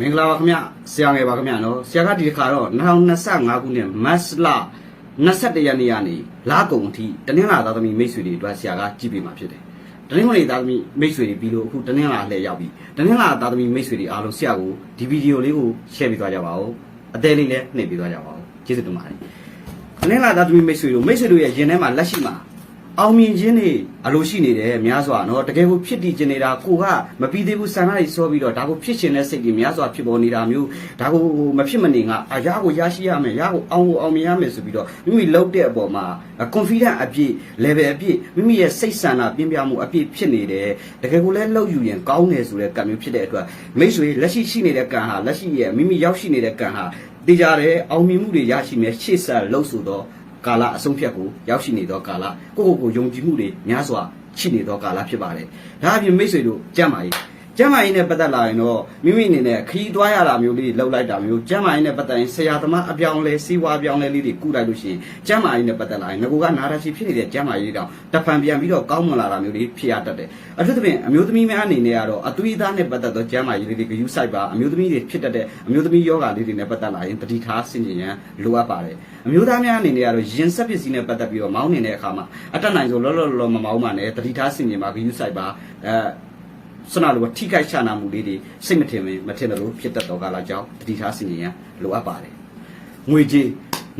မင်္ဂလာပါခင်ဗျဆရာငယ်ပါခင်ဗျနော်ဆရာကဒီတစ်ခါတော့2025ခုနှစ်မတ်လ21ရက်နေ့ကနေလာကုန်အထိတနင်္လာသားသမီးမိတ်ဆွေတွေအတွက်ဆရာကကြည့်ပေးမှာဖြစ်တယ်တနင်္လာနေ့သားသမီးမိတ်ဆွေတွေပြီးလို့အခုတနင်္လာလှည့်ရောက်ပြီတနင်္လာသားသမီးမိတ်ဆွေတွေအားလုံးဆရာကိုဒီဗီဒီယိုလေးကို share ပေးသွားကြပါဦးအသေးလေးလည်းနှိပ်ပေးသွားကြပါဦးကျေးဇူးတင်ပါတယ်တနင်္လာသားသမီးမိတ်ဆွေတို့မိတ်ဆွေတို့ရဲ့ရင်ထဲမှာလက်ရှိမှာ အောင်မြင်ခြင်းတွေအလိုရှိနေတယ်များစွာနော်တကယ်ကိုဖြစ်တည်ခြင်းနေတာကိုကမပြီးသေးဘူးဆန္ဒတွေစောပြီးတော့ဒါကိုဖြစ်ရှင်တဲ့စိတ်တွေများစွာဖြစ်ပေါ်နေတာမျိုးဒါကိုမဖြစ်မနေကအရာကိုရရှိရမယ်ရကိုအောင်ကိုအောင်မြင်ရမယ်ဆိုပြီးတော့မိမိလောက်တဲ့အပေါ်မှာ confident အပြည့် level အပြည့်မိမိရဲ့စိတ်ဆန္ဒပြင်းပြမှုအပြည့်ဖြစ်နေတယ်တကယ်ကိုလည်းလောက်ယူရင်ကောင်းတယ်ဆိုတဲ့ကံမျိုးဖြစ်တဲ့အတွက်မိတ်ဆွေလက်ရှိရှိနေတဲ့ကံဟာလက်ရှိရဲ့မိမိရောက်ရှိနေတဲ့ကံဟာတေချာတယ်အောင်မြင်မှုတွေရရှိမယ်ရှေ့ဆက်လှုပ်ဆိုတော့ ကာလအဆုံးဖြတ်ကိုရောက်ရှိနေသောကာလကိုယ့်ကိုယ်ကိုယုံကြည်မှုတွေများစွာရှိနေသောကာလဖြစ်ပါတယ်။ဒါအပြင်မိတ်ဆွေတို့ကြမ်းပါရေး ကျမ်းမာရေးနဲ့ပတ်သက်လာရင်တော့မိမိအနေနဲ့ခရီးသွားရတာမျိုးလေးလှုပ်လိုက်တာမျိုးကျမ်းမာရေးနဲ့ပတ်သက်ရင်ဆရာသမားအပြောင်းလဲစီးပွားအပြောင်းလဲလေးတွေကုလိုက်လို့ရှိရင်ကျမ်းမာရေးနဲ့ပတ်သက်လာရင်ငကိုကနာတာရှိဖြစ်နေတဲ့ကျမ်းမာရေးတောင်တဖန်ပြန်ပြီးတော့ကောင်းမွန်လာတာမျိုးလေးဖြစ်ရတတ်တယ်အထူးသဖြင့်အမျိုးသမီးများအနေနဲ့ကတော့အသွေးသားနဲ့ပတ်သက်သောကျမ်းမာရေးလေးတွေဂရုစိုက်ပါအမျိုးသမီးတွေဖြစ်တတ်တဲ့အမျိုးသမီးယောဂလေးတွေနဲ့ပတ်သက်လာရင်တတိထားဆင်ခြင်ရန်လိုအပ်ပါတယ်အမျိုးသားများအနေနဲ့ကတော့ရင်ဆက်ပစ္စည်းနဲ့ပတ်သက်ပြီးတော့မောင်းနေတဲ့အခါမှာအတက်နိုင်ဆုံးလောလောလောမမောင်းပါနဲ့တတိထားဆင်ခြင်ပါဂရုစိုက်ပါအဲ စနလိုပဲထိခိုက်ချနာမှုလေးတွေစိတ်မထင်မမထင်တယ်လို့ဖြစ်တတ်တော့ကာလကြောင့်တတိထားဆင်ခြင်ရန်လိုအပ်ပါတယ်ငွေကြေး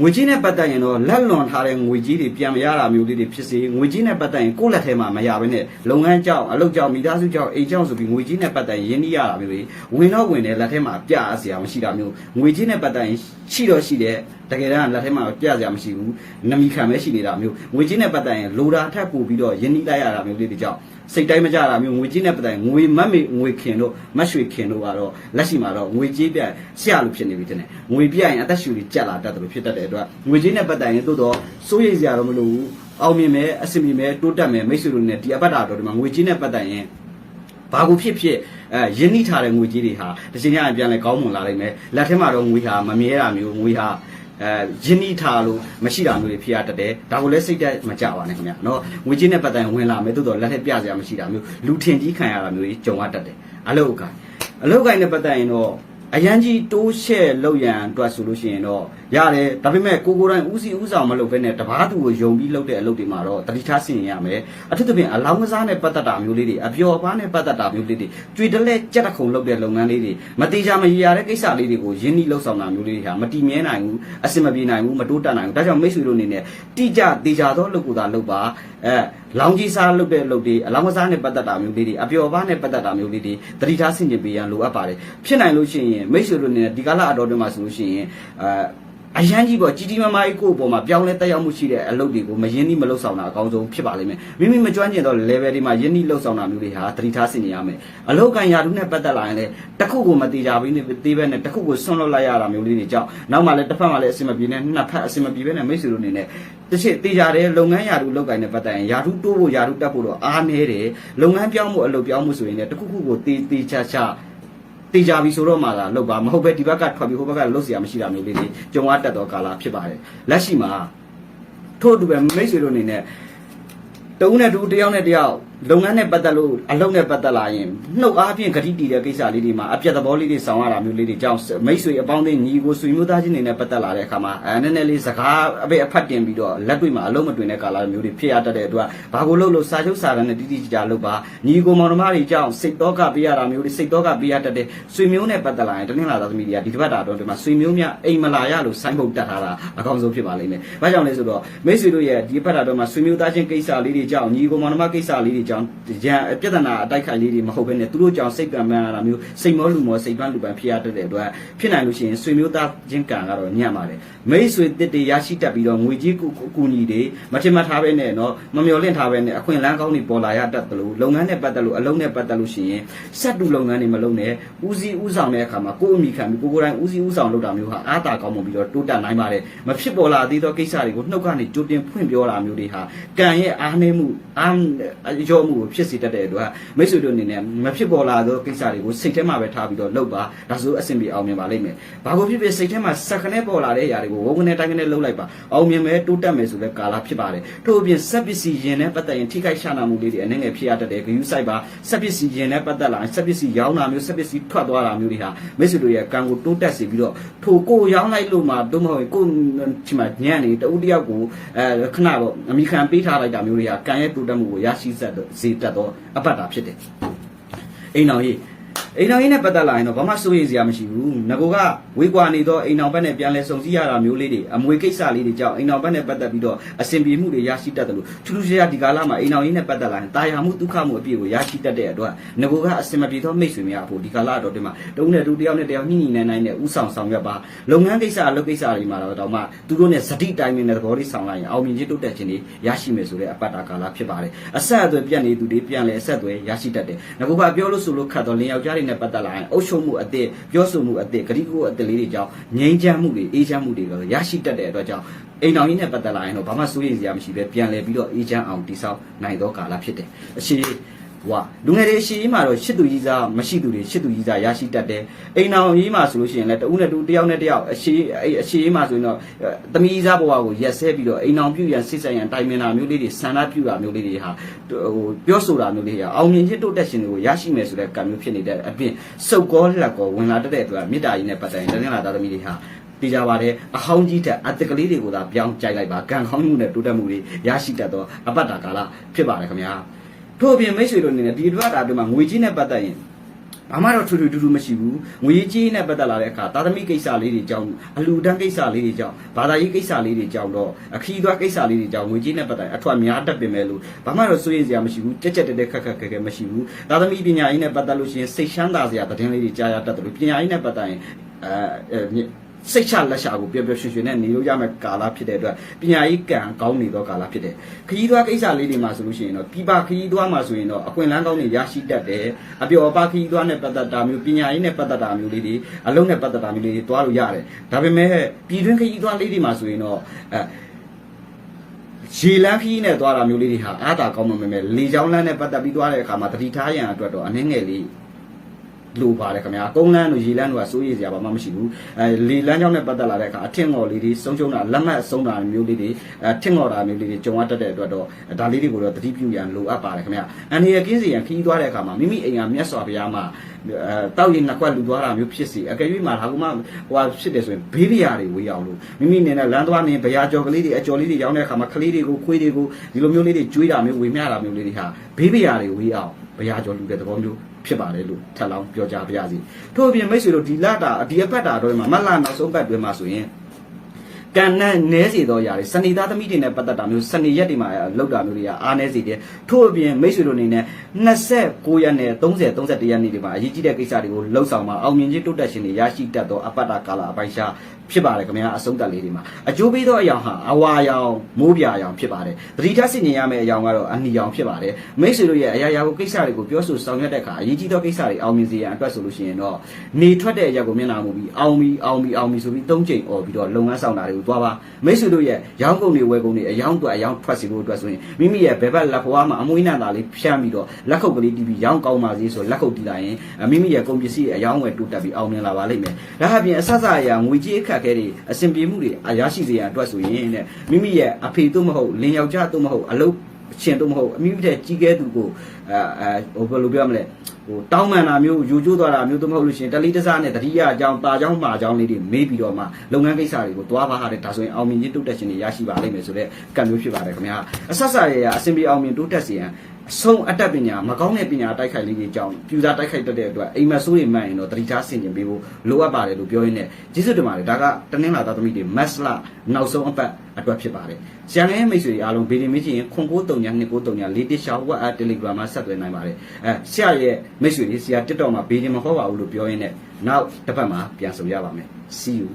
ငွေကြေးနဲ့ပတ်သက်ရင်တော့လက်လွန်ထားတဲ့ငွေကြေးတွေပြန်မရတာမျိုးလေးတွေဖြစ်စေငွေကြေးနဲ့ပတ်သက်ရင်ကိုယ့်လက်ထဲမှာမရဘဲနဲ့လုပ်ငန်းကြောင့်အလုပ်ကြောင့်မိသားစုကြောင့်အိမ်ကြောင့်ဆိုပြီးငွေကြေးနဲ့ပတ်သက်ရင်ရင်းနှီးရတာမျိုးတွေဝင်တော့ဝင်တယ်လက်ထဲမှာပြအစရာမရှိတာမျိုးငွေကြေးနဲ့ပတ်သက်ရင်ရှိတော့ရှိတယ်တကယ်တမ်းလက်ထဲမှာပြစရာမရှိဘူးနမီခံပဲရှိနေတာမျိုးငွေကြေးနဲ့ပတ်သက်ရင်လိုတာထပ်ပို့ပြီးတော့ရင်းနှီးလိုက်ရတာမျိုးလေးတွေကြောင့်စိတ်တိုင်းမကြတာမျိုးငွေကြေးနဲ့ပတ်သက်ရင်ငွေမတ်မေငွေခင်တို့မတ်ရွှေခင်တို့ကတော့လက်ရှိမှာတော့ငွေကြေးပြဆရာလိုဖြစ်နေပြီတဲ့ငွေပြရင်အသက်ရှူကြီးကြက်လာတတ်တယ်လို့ဖြစ်တတ်တဲ့အတွက်ငွေကြေးနဲ့ပတ်သက်ရင်သို့တော့စိုးရိမ်စရာတော့မလိုဘူးအောင်မြင်မယ်အဆင်ပြေမယ်တိုးတက်မယ်မိတ်ဆွေတို့နဲ့ဒီအပတ်တာတော့ဒီမှာငွေကြေးနဲ့ပတ်သက်ရင်ဘာကိုဖြစ်ဖြစ်အဲရင်းနှီးထားတဲ့ငွေကြေးတွေဟာတစ်ချိန်ညပြန်လဲကောင်းမွန်လာနိုင်မယ်လက်ထဲမှာတော့ငွေဟာမမြဲတာမျိုးငွေဟာ အဲရင်းနှီးထားလို့မရှိတာမျိုးတွေဖြစ်ရတတ်တယ်ဒါကိုလည်းစိတ်တက်မကြပါနဲ့ခင်ဗျာเนาะငွေကြေးနဲ့ပတ်သက်ရင်ဝင်လာမယ်သို့တော့လက်ထက်ပြစရာမရှိတာမျိုးလူထင်ကြီးခံရတာမျိုးကြီးကြုံရတတ်တယ်အလုတ်ကိုင်းအလုတ်ကိုင်းနဲ့ပတ်သက်ရင်တော့ အရန်ကြီးတိုးရှဲ့လောက်ရန်အတွက်ဆိုလို့ရှိရင်တော့ရတယ်ဒါပေမဲ့ကိုကိုယ်တိုင်ဦးစီးဦးဆောင်မလုပ်ဘဲနဲ့တပားသူကိုယုံပြီးလုပ်တဲ့အလုပ်တွေမှာတော့တတိထားဆင်ရင်ရမယ်အထူးသဖြင့်အလောင်းကစားနဲ့ပတ်သက်တာမျိုးလေးတွေအပျော်ပါးနဲ့ပတ်သက်တာမျိုးလေးတွေကြွေတလဲကြက်တခုံလုပ်တဲ့လုပ်ငန်းလေးတွေမတိကြမရရတဲ့ကိစ္စလေးတွေကိုရင်းနှီးလှုပ်ဆောင်တာမျိုးလေးတွေဟာမတည်မြဲနိုင်ဘူးအဆင်မပြေနိုင်ဘူးမတိုးတက်နိုင်ဘူးဒါကြောင့်မိတ်ဆွေတို့အနေနဲ့တိကျတေချာသောလုပ်ကိုသာလုပ်ပါအဲ လောင်ကြီးစားလုပ်တဲ့လုပ်တွေအလောင်းကစားနဲ့ပတ်သက်တာမျိုးလေးတွေအပျော်ပါးနဲ့ပတ်သက်တာမျိုးလေးတွေတတိထားဆင်ခြင်ပေးရန်လိုအပ်ပါတယ်ဖြစ်နိုင်လို့ရှိရင်မိတ်ဆွေတို့အနေနဲ့ဒီကာလအတော်တွင်မှာဆိုလို့ရှိရင်အဲ အရန်ကြီးပေါ့ကြီးကြီးမားမားကြီးကိုယ့်အပေါ်မှာပြောင်းလဲတက်ရောက်မှုရှိတဲ့အလုပ်တွေကိုမရင်းနှီးမလုပ်ဆောင်တာအကောင်းဆုံးဖြစ်ပါလိမ့်မယ်မိမိမကျွမ်းကျင်တော့ level တွေမှာရင်းနှီးလုပ်ဆောင်တာမျိုးတွေဟာတတိထားဆင်ခြင်ရမယ်အလုပ်ကန်ရာထူးနဲ့ပတ်သက်လာရင်လည်းတစ်ခုကိုမတိကြဘဲနဲ့သေးပဲနဲ့တစ်ခုကိုဆွန့်လွတ်လိုက်ရတာမျိုးလေးတွေကြောင့်နောက်မှလည်းတစ်ဖက်မှလည်းအဆင်မပြေနဲ့နှစ်ဖက်အဆင်မပြေပဲနဲ့မိတ်ဆွေတို့အနေနဲ့တစ်ချက်တေးကြတယ်လုပ်ငန်းရာထူးလုပ်ကိုင်တဲ့ပတ်သက်ရင်ရာထူးတိုးဖို့ရာထူးတက်ဖို့တော့အားနည်းတယ်လုပ်ငန်းပြောင်းမှုအလုပ်ပြောင်းမှုဆိုရင်လည်းတစ်ခုခုကိုတေးတေးချာချာ တေးကြပြီဆိုတော့မှလာလောက်ပါမဟုတ်ပဲဒီဘက်ကထွက်ပြီးဟိုဘက်ကလှုပ်เสียမရှိတာမျိုးလေးတွေကြုံရတတ်သောကာလဖြစ်ပါတယ်လက်ရှိမှာထို့အတူပဲမိတ်ဆွေတို့အနေနဲ့တဦးနဲ့တူတယောက်နဲ့တယောက် လုပ်ငန်းနဲ့ပတ်သက်လို့အလုပ်နဲ့ပတ်သက်လာရင်နှုတ်အားဖြင့်ဂတိတည်တဲ့ကိစ္စလေးတွေမှာအပြတ်သဘောလေးတွေဆောင်ရတာမျိုးလေးတွေကြောင့်မိတ်ဆွေအပေါင်းအသင်းညီကိုဆွေမျိုးသားချင်းတွေနဲ့ပတ်သက်လာတဲ့အခါမှာအဲနည်းနည်းလေးစကားအပိအဖတ်တင်ပြီးတော့လက်တွေ့မှာအလုံးမတွင်တဲ့ကာလမျိုးတွေဖြစ်ရတတ်တဲ့အတွက်ဘာကိုလုပ်လို့စာချုပ်စာတမ်းနဲ့တိတိကျကျလုပ်ပါညီကိုမောင်နှမတွေကြောင့်စိတ်တော့ကပေးရတာမျိုးတွေစိတ်တော့ကပေးရတတ်တဲ့ဆွေမျိုးနဲ့ပတ်သက်လာရင်တနင်္လာသားသမီးတွေကဒီတစ်ပတ်တာတော့ဒီမှာဆွေမျိုးများအိမ်မလာရလို့ဆိုင်းပုတ်တက်ထားတာအကောင်းဆုံးဖြစ်ပါလိမ့်မယ်။ဘာကြောင့်လဲဆိုတော့မိတ်ဆွေတို့ရဲ့ဒီပတ်တာတော့မှာဆွေမျိုးသားချင်းကိစ္စလေးတွေကြောင့်ညီကိုမောင်နှမကိစ္စလေးတွေကြောင့်ရန်ပြဿနာအတိုက်ခိုက်လေးတွေမဟုတ်ဘဲနဲ့သူတို့ကြောင့်စိတ်ကံပန်းရတာမျိုးစိတ်မောလူမောစိတ်ပန်းလူပန်းဖြစ်ရတတ်တဲ့အတွက်ဖြစ်နိုင်လို့ရှိရင်ဆွေမျိုးသားချင်းကံကတော့ညံ့ပါတယ်မိတ်ဆွေတစ်တွေရရှိတတ်ပြီးတော့ငွေကြီးကူကူညီတွေမထင်မှတ်ထားပဲနဲ့နော်မမျော်လင့်ထားပဲနဲ့အခွင့်အလမ်းကောင်းတွေပေါ်လာရတတ်တယ်လို့လုပ်ငန်းနဲ့ပတ်သက်လို့အလုံးနဲ့ပတ်သက်လို့ရှိရင်စက်တူလုပ်ငန်းတွေမလုပ်နဲ့ဦးစီးဦးဆောင်တဲ့အခါမှာကိုယ်အမိခံပြီးကိုကိုယ်တိုင်ဦးစီးဦးဆောင်လုပ်တာမျိုးဟာအားသာကောင်းမှုပြီးတော့တိုးတက်နိုင်ပါတယ်မဖြစ်ပေါ်လာသေးသောကိစ္စတွေကိုနှုတ်ကနေကြိုတင်ဖွင့်ပြောတာမျိုးတွေဟာကံရဲ့အားနည်းမှုအားရောမှုကိုဖြစ်စေတတ်တဲ့အတွက်မိတ်ဆွေတို့အနေနဲ့မဖြစ်ပေါ်လာသောကိစ္စတွေကိုစိတ်ထဲမှာပဲထားပြီးတော့လုပ်ပါဒါဆိုအဆင်ပြေအောင်မြင်ပါလိမ့်မယ်ဘာကိုဖြစ်ဖြစ်စိတ်ထဲမှာစက္ကနဲ့ပေါ်လာတဲ့အရာတွေကိုဝုန်းကနေတိုင်းကနေလုပ်လိုက်ပါအောင်မြင်မယ်တိုးတက်မယ်ဆိုတဲ့ကာလဖြစ်ပါတယ်ထို့အပြင်စက်ပစ္စည်းယင်နဲ့ပတ်သက်ရင်ထိခိုက်ရှာနာမှုလေးတွေအနေငယ်ဖြစ်ရတတ်တယ်ဂယုစိုက်ပါစက်ပစ္စည်းယင်နဲ့ပတ်သက်လာရင်စက်ပစ္စည်းရောင်းတာမျိုးစက်ပစ္စည်းထွက်သွားတာမျိုးတွေဟာမိတ်ဆွေတို့ရဲ့ကံကိုတိုးတက်စေပြီးတော့ထိုကိုရောင်းလိုက်လို့မှတို့မဟုတ်ရင်ကိုချီမှာညံ့နေတူတယောက်ကိုအဲခဏတော့အမိခံပေးထားလိုက်တာမျိုးတွေကကံရဲ့တိုးတက်မှုကိုရရှိစေစေတတ်တော့အပတ်တာဖြစ်တယ်အိမ်တော်ကြီး အိမ်တော်ကြီးနဲ့ပတ်သက်လာရင်တော့ဘာမှစိုးရိမ်စရာမရှိဘူးငကိုကဝေးကွာနေတော့အိမ်တော်ဘက်နဲ့ပြန်လဲစုံစည်းရတာမျိုးလေးတွေအမွေကိစ္စလေးတွေကြောင့်အိမ်တော်ဘက်နဲ့ပတ်သက်ပြီးတော့အဆင်ပြေမှုတွေရရှိတတ်တယ်လို့ထူးထူးခြားခြားဒီကာလမှာအိမ်တော်ကြီးနဲ့ပတ်သက်လာရင်တာယာမှုဒုက္ခမှုအပြည့်ကိုရရှိတတ်တဲ့အတွက်ငကိုကအဆင်မပြေတော့မိတ်ဆွေများဖို့ဒီကာလတော့ဒီမှာတုံးနဲ့တူတယောက်နဲ့တယောက်ညှိညှိနိုင်နိုင်နဲ့ဥဆောင်ဆောင်ရွက်ပါလုပ်ငန်းကိစ္စအလုပ်ကိစ္စတွေမှာတော့တော့မှသူတို့နဲ့စတိတိုင်းနဲ့သဘောလေးဆောင်လိုက်ရင်အောင်မြင်ခြင်းတိုးတက်ခြင်းတွေရရှိမယ်ဆိုတဲ့အပတ်တာကာလဖြစ်ပါတယ်အဆက်အသွယ်ပြတ်နေသူတွေပြန်လဲအဆက်အသွယ်ရရှိတတ်တယ်ငကိုကပြောလို့ဆိုလို့ခတ်တော့လင်းယောက်ျားတွေနဲ့ပတ်သက်လာရင်အုပ်ချုပ်မှုအသစ်ပြောဆိုမှုအသစ်ဂရိကိုအသစ်လေးတွေကြောင့်ငြိမ်းချမ်းမှုတွေအေးချမ်းမှုတွေတော့ရရှိတတ်တဲ့အတွက်ကြောင့်အိမ်တော်ကြီးနဲ့ပတ်သက်လာရင်တော့ဘာမှစိုးရိမ်စရာမရှိပဲပြန်လဲပြီးတော့အေးချမ်းအောင်တည်ဆောက်နိုင်သောကာလဖြစ်တယ်အရှိ ဝါလူငယ်တွေအရှိကြီးမှာတော့ရှစ်သူကြီးစားမရှိသူတွေရှစ်သူကြီးစားရရှိတတ်တယ်အိမ်တော်ကြီးမှာဆိုလို့ရှိရင်လည်းတဦးနဲ့တူတယောက်နဲ့တယောက်အရှိအဲ့အရှိကြီးမှာဆိုရင်တော့သမီးစားဘဝကိုရက်ဆဲပြီးတော့အိမ်တော်ပြုရန်စိတ်ဆိုင်ရန်တိုင်မင်တာမျိုးလေးတွေဆန္ဒပြုတာမျိုးလေးတွေဟာဟိုပြောဆိုတာမျိုးလေးတွေအောင်မြင်ခြင်းတိုးတက်ခြင်းတွေကိုရရှိမယ်ဆိုတဲ့ကံမျိုးဖြစ်နေတဲ့အပြင်စုပ်ကောလက်ကောဝင်လာတတ်တဲ့အတွက်မေတ္တာကြီးနဲ့ပတ်သက်ရင်တကယ်လာသားသမီးတွေဟာတေးကြပါတယ်အဟောင်းကြီးတဲ့အတက်ကလေးတွေကိုသာပြောင်းကြိုက်လိုက်ပါကံကောင်းမှုနဲ့တိုးတက်မှုတွေရရှိတတ်သောအပတ်တာကာလဖြစ်ပါတယ်ခင်ဗျာ ထို့အပြင်မိတ်ဆွေတို့အနေနဲ့ဒီတစ်ပတ်တာအတွင်းမှာငွေကြီးနဲ့ပတ်သက်ရင်ဘာမှတော့ထူးထူးထူးထူးမရှိဘူးငွေကြီးနဲ့ပတ်သက်လာတဲ့အခါသာသမီကိစ္စလေးတွေကြောင့်အလူတန်းကိစ္စလေးတွေကြောင့်ဘာသာရေးကိစ္စလေးတွေကြောင့်တော့အခီးသွားကိစ္စလေးတွေကြောင့်ငွေကြီးနဲ့ပတ်သက်အထွတ်များတတ်ပင်မဲ့လို့ဘာမှတော့စိုးရိမ်စရာမရှိဘူးကြက်ကြက်တက်တက်ခက်ခက်ခဲခဲမရှိဘူးသာသမီပညာရေးနဲ့ပတ်သက်လို့ရှိရင်စိတ်ချမ်းသာစရာသတင်းလေးတွေကြားရတတ်တယ်လို့ပညာရေးနဲ့ပတ်သက်ရင်အဲ စိတ်ချလက်ရှာကိုပျော်ပျော်ရွှင်ရွှင်နဲ့နေလို့ရမယ့်ကာလဖြစ်တဲ့အတွက်ပညာရေးကံကောင်းနေသောကာလဖြစ်တယ်ခရီးသွားကိစ္စလေးတွေမှာဆိုလို့ရှိရင်တော့ပြပခရီးသွားမှာဆိုရင်တော့အခွင့်အလမ်းကောင်းတွေရရှိတတ်တယ်အပျော်အပါခရီးသွားနဲ့ပတ်သက်တာမျိုးပညာရေးနဲ့ပတ်သက်တာမျိုးလေးတွေအလုံးနဲ့ပတ်သက်တာမျိုးလေးတွေတွားလို့ရတယ်ဒါပေမဲ့ပြည်တွင်းခရီးသွားလေးတွေမှာဆိုရင်တော့အဲရေလန်းခီးနဲ့သွားတာမျိုးလေးတွေဟာအားတာကောင်းမှမယ်လေချောင်းလန်းနဲ့ပတ်သက်ပြီးသွားတဲ့အခါမှာတတိထားရန်အတွက်တော့အနှဲငယ်လေး လိုပါတယ်ခင်ဗျာကုန်းလန်းတို့ရေလန်းတို့ကစိုးရိမ်စရာဘာမှမရှိဘူးအဲလေလန်းကြောင်းနဲ့ပတ်သက်လာတဲ့အခါအထင်ငေါ်လေးတွေဆုံးရှုံးတာလက်မှတ်ဆုံးတာမျိုးလေးတွေအဲထင်ငေါ်တာမျိုးလေးတွေကြုံရတတ်တဲ့အတွက်တော့ဒါလေးတွေကိုတော့တတိပြုရန်လိုအပ်ပါတယ်ခင်ဗျာအန်ဒီရကင်းစီရန်ခီးသွားတဲ့အခါမှာမိမိအိမ်ကမြတ်စွာဘုရားမှာအဲတောက်ရင်နှစ်ခွက်လူသွားတာမျိုးဖြစ်စီအကယ်၍မှာဒါကမှဟိုဟာဖြစ်တယ်ဆိုရင်ဘေးပြရာတွေဝေးအောင်လို့မိမိအနေနဲ့လမ်းသွားနေဗျာကြော်ကလေးတွေအကျော်လေးတွေရောင်းတဲ့အခါမှာကလေးတွေကိုခွေးတွေကိုဒီလိုမျိုးလေးတွေကျွေးတာမျိုးဝေမျှတာမျိုးလေးတွေဟာဘေးပြရာတွေဝေးအောင်ဗျာကြော်လူတဲ့သဘောမျိုး ဖြစ်ပါတယ်လို့ထပ်လောင်းပြောကြားပါရစေထို့အပြင်မိတ်ဆွေတို့ဒီလတာဒီအပတ်တာတော့မှာမလနောက်ဆုံးပတ်တွင်မှာဆိုရင်ကံနဲ့နဲစီတော့ຢာတွေစနေသားသမီးတွေနဲ့ပတ်သက်တာမျိုးစနေရက်တွေမှာလောက်တာမျိုးတွေကအားနဲစီတယ်ထို့အပြင်မိတ်ဆွေတို့အနေနဲ့29ရက်နဲ့30 31ရက်နေ့တွေမှာအရေးကြီးတဲ့ကိစ္စတွေကိုလှုပ်ဆောင်မှာအောင်မြင်ခြင်းတိုးတက်ခြင်းတွေရရှိတတ်သောအပတ်တာကာလအပိုင်းရှားဖြစ်ပါတယ်ခင်ဗျာအဆုံးသက်လေးတွေမှာအကျိုးပေးသောအယောင်ဟာအဝါရောင်မိုးပြာရောင်ဖြစ်ပါတယ်သတိထားဆင်ခြင်ရမယ့်အယောင်ကတော့အနီရောင်ဖြစ်ပါတယ်မိတ်ဆွေတို့ရဲ့အရာရာကိုကိစ္စတွေကိုပြောဆိုဆောင်ရွက်တဲ့အခါအရေးကြီးသောကိစ္စတွေအောင်မြင်စေရန်အတွက်ဆိုလို့ရှိရင်တော့နေထွက်တဲ့အရာကိုမျက်နှာမူပြီးအောင်ပြီးအောင်ပြီးအောင်ပြီးဆိုပြီးသုံးချိန်អော်ပြီးတော့လုပ်ငန်းဆောင်တာတွေကိုသွားပါမိတ်ဆွေတို့ရဲ့ရောင်းကုန်တွေဝယ်ကုန်တွေအယောင်တွေအယောင်ထွက်စီဖို့အတွက်ဆိုရင်မိမိရဲ့ဘယ်ဘက်လက်ဖွားမှာအမွှေးနံတာလေးဖြန်းပြီးတော့လက်ခုပ်ကလေးတီးပြီးရောင်းကောင်းပါစေဆိုလက်ခုပ်တီးလိုက်ရင်မိမိရဲ့ကုန်ပစ္စည်းအယောင်ဝယ်တိုးတက်ပြီးအောင်မြင်လာပါလိမ့်မယ်ဒါအပြင်အဆက်ဆက်အရာငွေကြေးအခက်အခဲတွေအဆင်ပြေမှုတွေအရရှိစေရန်အတွက်ဆိုရင်တဲ့မိမိရဲ့အဖေတို့မဟုတ်လင်ယောက်ျားတို့မဟုတ်အလုပ်အရှင်တို့မဟုတ်အမိမိတဲ့ကြီးကဲသူကိုအဲအဲဟိုဘယ်လိုပြောမလဲဟိုတောင်းပန်တာမျိုးယူကျိုးသွားတာမျိုးတို့မဟုတ်လို့ရှိရင်တလီတစားနဲ့တတိယအကြောင်းတာအကြောင်းမှာအကြောင်းလေးတွေမေးပြီးတော့မှလုပ်ငန်းကိစ္စတွေကိုတွားပါတဲ့ဒါဆိုရင်အောင်မြင်ခြင်းတိုးတက်ခြင်းတွေရရှိပါလိမ့်မယ်ဆိုတော့ကံမျိုးဖြစ်ပါတယ်ခင်ဗျာအဆက်ဆက်ရရအစဉ်ပြေအောင်မြင်တိုးတက်စေရန် အဆုံးအတတ်ပညာမကောင်းတဲ့ပညာတိုက်ခိုက်လေးတွေကြောင့်ပြူစားတိုက်ခိုက်တတ်တဲ့အတွက်အိမ်မဆိုးတွေမှန်ရင်တော့တတိထားဆင်ကျင်ပေးဖို့လိုအပ်ပါတယ်လို့ပြောရင်းနဲ့ကျေးဇူးတင်ပါတယ်ဒါကတနင်္လာသားသမီးတွေမက်စလာနောက်ဆုံးအပတ်အတွက်ဖြစ်ပါတယ်ဆရာငယ်မိတ်ဆွေတွေအားလုံးဗီဒီမေးချင်ရင်ခွန်ကိုတုံညာနှစ်ကိုတုံညာလေးတစ်ရှောက်ဝက်အပ်တယ်လီဂရမ်မှာဆက်သွယ်နိုင်ပါတယ်အဲဆရာရဲ့မိတ်ဆွေတွေဆရာ TikTok မှာဗီဒီမဟောပါဘူးလို့ပြောရင်းနဲ့နောက်တစ်ပတ်မှာပြန်ဆုံရပါမယ် see you